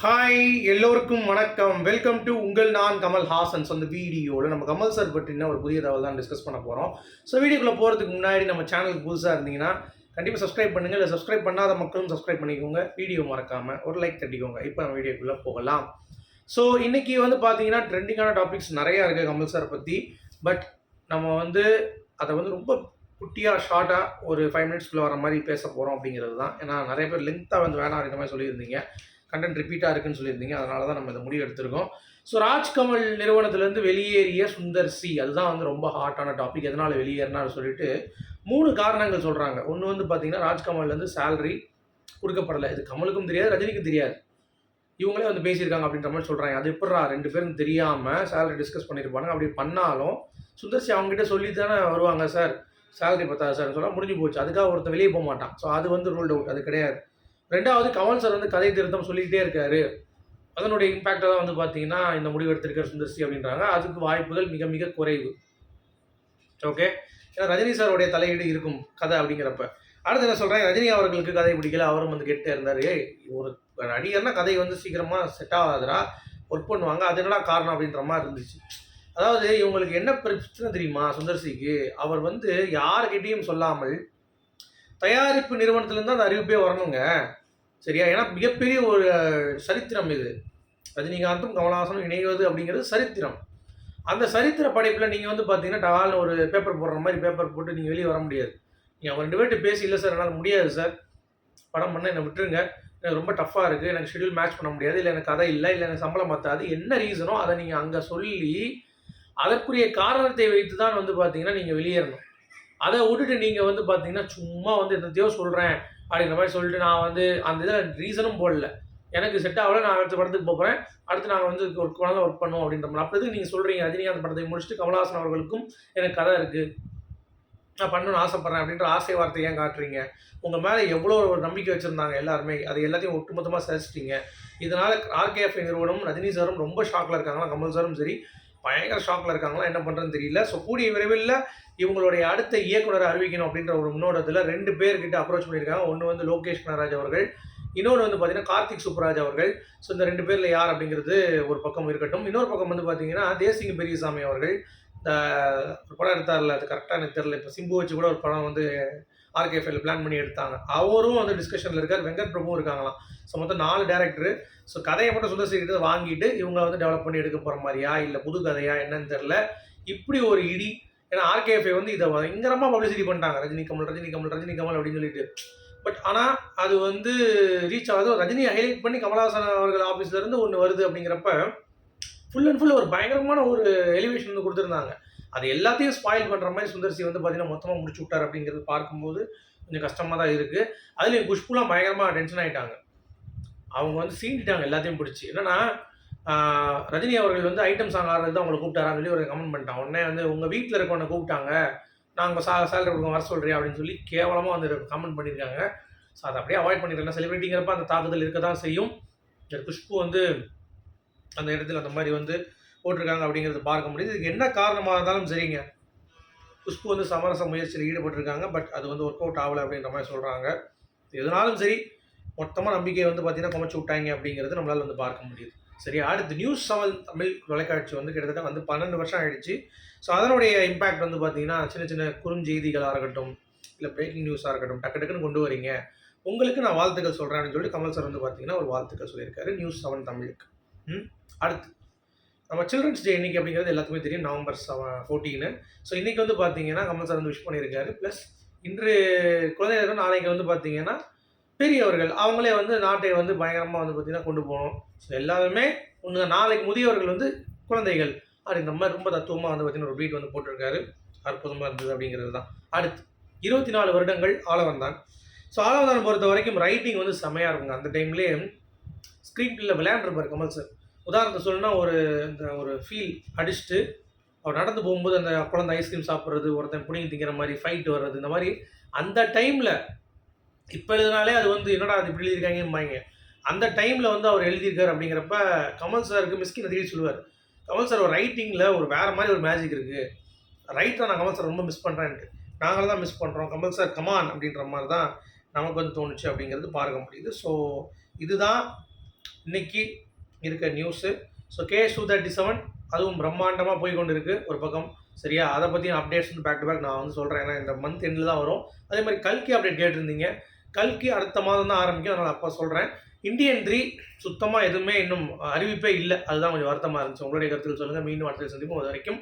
Hi எல்லோருக்கும் வணக்கம். Welcome to உங்கள் நான் கமல் ஹாசன்ஸ் அந்த வீடியோவில் நம்ம கமல் சார் பற்றின ஒரு புதிய தகவல் தான் டிஸ்கஸ் பண்ண போகிறோம் ஸோ வீடியோக்குள்ளே போகிறதுக்கு முன்னாடி நம்ம சேனலுக்கு புதுசாக இருந்தீங்கன்னா கண்டிப்பாக சப்ஸ்கிரைப் பண்ணுங்கள் இல்லை சப்ஸ்கிரைப் பண்ணாத மக்களும் சப்ஸ்கிரைப் பண்ணிக்கோங்க. வீடியோ மறக்காமல் ஒரு லைக் தட்டிக்கோங்க. இப்போ நம்ம வீடியோக்குள்ளே போகலாம். ஸோ இன்றைக்கி வந்து பார்த்தீங்கன்னா ட்ரெண்டிங்கான டாபிக்ஸ் நிறையா இருக்குது கமல் சார் பற்றி பட் நம்ம வந்து அதை வந்து ரொம்ப குட்டியாக ஷார்ட்டாக ஒரு ஃபைவ் மினிட்ஸ்க்குள்ளே வர மாதிரி பேச போகிறோம் அப்படிங்கிறது தான். ஏன்னா நிறைய பேர் லென்த்தாக வந்து வேணாம் அப்படின்ற மாதிரி சொல்லியிருந்தீங்க. கண்டென்ட் ரிப்பீட்டாக இருக்குன்னு சொல்லியிருந்தீங்க. அதனால தான் நம்ம இந்த முடிவு எடுத்திருக்கோம் ஸோ ராஜ்கமல் நிறுவனத்திலேருந்து வெளியேறிய சுந்தர் சி. அதுதான் வந்து ரொம்ப ஹாட்டான டாபிக் எதனால் வெளியேறினார் சொல்லிட்டு மூணு காரணங்கள் சொல்கிறாங்க ஒன்று வந்து பார்த்தீங்கன்னா ராஜ்கமல்லேருந்து சேலரி கொடுக்கப்படலை. இது கமலுக்கும் தெரியாது ரஜினிக்கும் தெரியாது. இவங்களே வந்து பேசியிருக்காங்க அப்படின்ற மாதிரி சொல்கிறாங்க அது எப்படா ரெண்டு பேரும் தெரியாமல் சேலரி டிஸ்கஸ் பண்ணியிருப்பாங்க அப்படி பண்ணாலும் சுந்தர்சி அவங்ககிட்ட சொல்லி தானே வருவாங்க சார் சேலரி பத்தாது சார் சொல்ல முடிஞ்சு போச்சு. அதுக்காக ஒருத்தன் வெளியே போக மாட்டான். ஸோ அது வந்து ரூல்டு அவுட் அது கிடையாது. ரெண்டாவது கமல் சார் வந்து கதை திருத்தம் சொல்லிக்கிட்டே இருக்காரு. அதனுடைய இம்பாக்டை தான் வந்து பார்த்தீங்கன்னா இந்த முடிவு எடுத்திருக்கார் சுந்தர்சி அப்படின்றாங்க. அதுக்கு வாய்ப்புகள் மிக மிக குறைவு. ஓகே ஏன்னா ரஜினி சாருடைய தலையீடு இருக்கும் கதை அப்படிங்கிறப்ப. அடுத்து என்ன சொல்கிறேன் ரஜினி அவர்களுக்கு கதை பிடிக்கல. அவரும் வந்து கெட்டே இருந்தார். ஒரு நடிகர்னா கதை வந்து சீக்கிரமாக செட் ஆகாதரா ஒர்க் பண்ணுவாங்க. அது என்னடா காரணம் அப்படின்ற மாதிரி இருந்துச்சு. அதாவது இவங்களுக்கு என்ன பிரச்சனை தெரியுமா சுந்தர்சிக்கு அவர் வந்து யார்கிட்டையும் சொல்லாமல் தயாரிப்பு நிறுவனத்துலேருந்து அந்த அறிவிப்பே வரணுங்க. சரியா? ஏன்னா மிகப்பெரிய ஒரு சரித்திரம் இது. ரஜினிகாந்தும் கமலஹாசனும் இணைவது அப்படிங்கிறது சரித்திரம். அந்த சரித்திர படைப்பில் நீங்கள் வந்து பார்த்தீங்கன்னா டவால்னு ஒரு பேப்பர் போடுற மாதிரி பேப்பர் போட்டு நீங்கள் வெளியே வர முடியாது. நீங்கள் அவங்க ரெண்டு பேர்கிட்ட பேசி இல்லை சார் என்னால் முடியாது சார். படம் பண்ண என்னை விட்டுருங்க. எனக்கு ரொம்ப டஃப்பாக இருக்குது எனக்கு ஷெடியூல் மேட்ச் பண்ண முடியாது. இல்லை எனக்கு கதை இல்லை. இல்லை எனக்கு சம்பளம் பத்தாது. என்ன ரீசனோ அதை நீங்கள் அங்கே சொல்லி அதற்குரிய காரணத்தை வைத்து தான் வந்து பார்த்தீங்கன்னா நீங்கள் வெளியேறணும். அதை விட்டுட்டு நீங்கள் வந்து பார்த்தீங்கன்னா சும்மா வந்து என்னத்தையோ சொல்கிறேன் அப்படின்ற மாதிரி சொல்லிட்டு நான் வந்து அந்த இதில் ரீசனும் போடல. எனக்கு செட் ஆகல நான் அடுத்த படத்துக்கு போகிறேன் அடுத்து நாங்கள் வந்து ஒரு குழந்தை ஒர்க் பண்ணுவோம் அப்படின்ற மாதிரி. அப்படி நீங்கள் சொல்கிறீங்க ரஜினிகாந்த் படத்தை முடிச்சுட்டு கமல்ஹாசன் அவர்களுக்கும் எனக்கு கதை இருக்குது நான் பண்ணணும்னு ஆசைப்பட்றேன் அப்படின்ற ஆசை வார்த்தை ஏன் காட்டுறீங்க? உங்கள் மேலே எவ்வளோ ஒரு நம்பிக்கை வச்சுருந்தாங்க எல்லாருமே. அது எல்லாத்தையும் ஒட்டுமொத்தமாக சரிச்சிட்டீங்க இதனால் ஆர்கேஎஃப் நிறுவனம் ரஜினி சாரும் ரொம்ப ஷாக்கில் இருக்காங்களா கமல் சாரும் சரி. பயங்கர ஷாக்கில் இருக்காங்களா? என்ன பண்ணுறதுன்னு தெரியல. ஸோ கூடிய விரைவில் இவங்களுடைய அடுத்த இயக்குனர் அறிவிக்கணும் அப்படின்ற ஒரு முன்னோட்டத்தில் ரெண்டு பேர்கிட்ட அப்ரோச் பண்ணியிருக்காங்க. ஒன்று வந்து லோகேஷ் கனராஜ் அவர்கள் இன்னொன்று வந்து பார்த்தீங்கன்னா கார்த்திக் சுப்ராஜ் அவர்கள். ஸோ இந்த ரெண்டு பேரில் யார் அப்படிங்கிறது ஒரு பக்கம் இருக்கட்டும். இன்னொரு பக்கம் வந்து பார்த்தீங்கன்னா தேசிங்க பெரியசாமி அவர்கள். இந்த ஒரு படம் எடுத்தார்ல அது கரெக்டாக எனக்கு தெரில இப்போ சிம்பு வச்சு கூட ஒரு படம் வந்து ஆர்கேஎஃப்எல் பிளான் பண்ணி எடுத்தாங்க. அவரும் வந்து டிஸ்கஷனில் இருக்கார். வெங்கட் பிரபுவும் இருக்காங்களாம். ஸோ மொத்தம் நாலு டேரக்டர் ஸோ கதையை மட்டும் சுந்தரசிக்கிட்ட வாங்கிட்டு இவங்க வந்து டெவலப் பண்ணி எடுக்க போகிற மாதிரியா இல்லை புது கதையா என்னன்னு தெரில இப்படி ஒரு இடி. ஏன்னா ஆர்கேஎஃப்ஐ வந்து இதை பயங்கரமாக பப்ளிசிட்டி பண்ணிட்டாங்க. ரஜினி கமல் ரஜினி கமல் ரஜினி கமல் அப்படின்னு சொல்லிட்டு. பட் ஆனால் அது வந்து ரீச் ஆகுது. ரஜினி ஹைலைட் பண்ணி கமல்ஹாசன் அவர்கள் ஆஃபீஸ்லேருந்து ஒன்று வருது அப்படிங்கிறப்ப ஃபுல் அண்ட் ஃபுல் ஒரு பயங்கரமான ஒரு எலிவேஷன் வந்து கொடுத்துருந்தாங்க. அது எல்லாத்தையும் ஸ்பாயில் பண்ணுற மாதிரி சுந்தர்சி வந்து பார்த்தீங்கன்னா மொத்தமாக முடிச்சு விட்டார் அப்படிங்கிறது பார்க்கும்போது கொஞ்சம் கஷ்டமாக தான் இருக்குது அதுலேயும் குஷ்புலாம் பயங்கரமாக டென்ஷன் ஆகிட்டாங்க அவங்க வந்து சீண்டிட்டாங்க எல்லாத்தையும் பிடிச்சி. என்னன்னா ரஜினி அவர்கள் வந்து ஐட்டம் சாங் ஆடுறது தான் அவங்களை கூப்பிட்டாரான்னு சொல்லி ஒரு கமெண்ட் பண்ணிட்டான். உடனே வந்து உங்கள் வீட்டில் இருக்கவனை கூப்பிட்டாங்க. நாங்கள் சா சேலரி கொடுக்க வர சொல்கிறேன் அப்படின்னு சொல்லி கேவலமாக வந்து கமெண்ட் பண்ணியிருக்காங்க. ஸோ அதை அப்படியே அவாய்ட் பண்ணிடுறேன். செலிபிரிட்டிங்கிறப்ப அந்த தாக்குதல் இருக்க தான் செய்யும். இந்த குஷ்பு வந்து அந்த இடத்துல அந்த மாதிரி வந்து போட்டிருக்காங்க அப்படிங்கிறத பார்க்க முடியுது. இதுக்கு என்ன காரணமாக இருந்தாலும் சரிங்க. குஷ்பு வந்து சமரச முயற்சியில் ஈடுபட்டிருக்காங்க. பட் அது வந்து ஒர்க் அவுட் ஆகலை அப்படின்ற மாதிரி சொல்கிறாங்க எதுனாலும் சரி மொத்தமாக நம்பிக்கையை வந்து பார்த்தீங்கன்னா குமைச்சு விட்டாங்க அப்படிங்கிறது நம்மளால் வந்து பார்க்க முடியுது. சரி அடுத்து நியூஸ் செவன் தமிழ் தொலைக்காட்சி வந்து கிட்டத்தட்ட வந்து பன்னெண்டு வருஷம் ஆயிடுச்சு. ஸோ அதனுடைய இம்பேக்ட் வந்து பார்த்தீங்கன்னா சின்ன சின்ன குறுஞ்செய்திகளாக இருக்கட்டும் இல்லை பிரேக்கிங் நியூஸாக இருக்கட்டும் டக்கு டக்குன்னு கொண்டு வரீங்க. உங்களுக்கு நான் வாழ்த்துக்கள் சொல்கிறேன் அப்படின்னு சொல்லி கமல் சார் வந்து பார்த்தீங்கன்னா ஒரு வாழ்த்துக்கள் சொல்லியிருக்காரு. நியூஸ் செவன் தமிழுக்கு. அடுத்து. நம்ம சில்ட்ரன்ஸ் டே இன்னைக்கு அப்படிங்கிறது எல்லாத்துக்குமே தெரியும் நவம்பர் செவன் ஃபோர்டீனு ஸோ இன்றைக்கி வந்து பார்த்தீங்கன்னா கமல் சார் வந்து விஷ் பண்ணியிருக்காரு. ப்ளஸ் இன்று குழந்தைகளுக்கு நாளைக்கு வந்து பார்த்தீங்கன்னா பெரியவர்கள் அவங்களே வந்து நாட்டை வந்து பயங்கரமாக வந்து பார்த்திங்கன்னா கொண்டு போகணும். ஸோ எல்லாருமே ஒன்று நாளைக்கு முதியவர்கள் வந்து குழந்தைகள். அப்படின்ற மாதிரி ரொம்ப தத்துவமாக வந்து பார்த்திங்கன்னா ஒரு பீட் வந்து போட்டிருக்காரு. அற்புதமாக இருந்தது அப்படிங்கிறது தான். அடுத்து இருபத்தி நாலு வருடங்கள் ஆளவன் தான் ஸோ ஆளவன் பொறுத்த வரைக்கும் ரைட்டிங் வந்து செமையாக இருக்குங்க. அந்த டைம்லேயே ஸ்க்ரீன் பில்லில் விளையாண்டுருப்பார் கமல் சார் உதாரணத்தை சொல்லணும்னா ஒரு இந்த ஒரு ஃபீல் அடிச்சுட்டு அவர் நடந்து போகும்போது அந்த குழந்தை ஐஸ்கிரீம் சாப்பிட்றது ஒருத்தன் புனிங்க திங்கிற மாதிரி ஃபைட் வர்றது இந்த மாதிரி அந்த டைமில் இப்போ எழுதினாலே அது வந்து என்னடா அது இப்படி எழுதியிருக்காங்கம்பாங்க. அந்த டைமில் வந்து அவர் எழுதியிருக்காரு அப்படிங்கிறப்ப கமல் சாருக்கு மிஸ்கின் அதிகம் சொல்லுவார். கமல் சார் ஒரு ரைட்டிங்கில் ஒரு வேறு மாதிரி ஒரு மேஜிக் இருக்குது ரைட்டரை நான் கமல் சார் ரொம்ப மிஸ் பண்ணுறேன்ட்டு நாங்களும் தான் மிஸ் பண்ணுறோம் கமல் சார் கமான் அப்படின்ற மாதிரி தான் நமக்கு வந்து தோணுச்சு அப்படிங்கிறது பார்க்க முடியுது. ஸோ இதுதான் இன்னைக்கு இருக்க news so K two thirty seven அதுவும் பிரம்மாண்டமாக போய் கொண்டு இருக்குது ஒரு பக்கம். சரியா? அதை பற்றியும் அப்டேட்ஸ் வந்து பேக் டு பேக் நான் வந்து சொல்கிறேன் ஏன்னா இந்த மந்த் எண்டில் தான் வரும். அதே மாதிரி கல்கி அப்டேட் கேட்டிருந்தீங்க. கல்கி அடுத்த மாதம் தான் ஆரம்பிக்கும். அதனால் அப்போ சொல்கிறேன் இந்தியன் த்ரீ சுத்தமாக எதுவுமே இன்னும் அறிவிப்பே இல்லை. அதுதான் கொஞ்சம் வருத்தமாக இருந்துச்சு. உங்களுடைய கருத்துக்கள் சொல்லுங்கள் மீண்டும் அடுத்த சந்திப்போம். அது வரைக்கும்